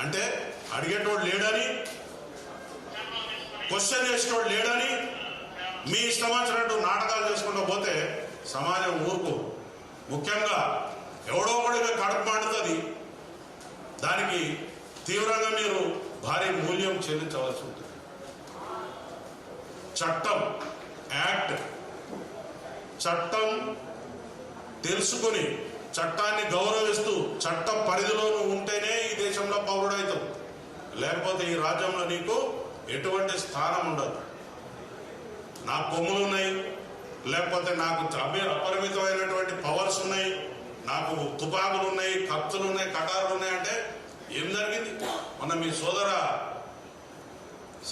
అంటే అడిగేటోడు లేడని క్వశ్చన్ చేసేటోడు లేడని మీ ఇష్టం వచ్చినట్టు నాటకాలు చేసుకుంటూ పోతే సమాజం ఊరుకు. ముఖ్యంగా ఎవడో ఒకడిగా కడుపు మండుతుంది. దానికి తీవ్రంగా మీరు భారీ మూల్యం చెల్లించవలసి ఉంటుంది. చట్టం యాక్ట్. చట్టం తెలుసుకుని చట్టాన్ని గౌరవిస్తూ చట్ట పరిధిలో నువ్వు దేశంలో పౌరుడవుతావు లేకపోతే ఈ రాజ్యంలో నీకు ఎటువంటి స్థానం ఉండదు. నా కొమ్ములు ఉన్నాయి. లేకపోతే నాకు అభి అపరిమితమైనటువంటి పవర్స్ ఉన్నాయి. నాకు తుపాకులు ఉన్నాయి కత్తులు ఉన్నాయి కటారులు ఉన్నాయి అంటే ఏం జరిగింది? మొన్న మీ సోదర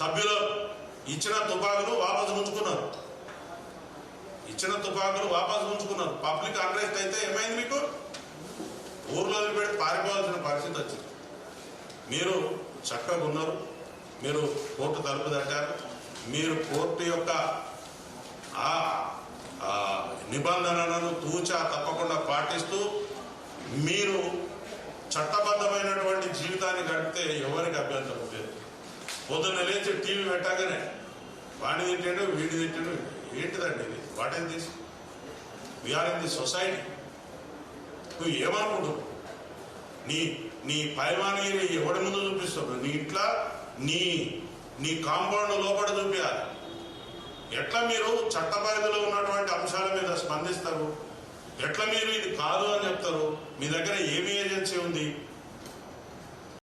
సభ్యులు ఇచ్చిన తుపాకులు వాపసు ఉంచుకున్నారు ఇచ్చిన తుపాకులు వాపసు ఉంచుకున్నారు పబ్లిక్ అన్రెస్ట్ అయితే ఏమైంది మీకు? ఊర్లో పెట్టి పారిపోవాల్సిన పరిస్థితి వచ్చింది. మీరు చక్కగా ఉన్నారు. మీరు కోర్టు తలుపు తట్టారు. మీరు కోర్టు యొక్క ఆ నిబంధనలను తూచా తప్పకుండా పాటిస్తూ మీరు చట్టబద్ధమైనటువంటి జీవితాన్ని గడిపితే ఎవరికి అభ్యంతరం లేదు. పొద్దున్న లేచి టీవీ పెట్టగానే వాడిని తింటాడు వీడి తింటాడు ఏంటిదండి ఇది? What is this we are in the society నువ్వు ఏమనుకుంటున్నావు? నీ నీ పైమానగిరి ఎవడి ముందు చూపిస్తావు నీ ఇట్లా నీ నీ కాంపౌండ్ లోపల చూపించాలి ఎట్లా మీరు చట్ట పరిధిలో ఉన్నటువంటి అంశాల మీద స్పందిస్తారు? ఎట్లా మీరు ఇది కాదు అని చెప్తారు? మీ దగ్గర ఏమి ఏజెన్సీ ఉంది?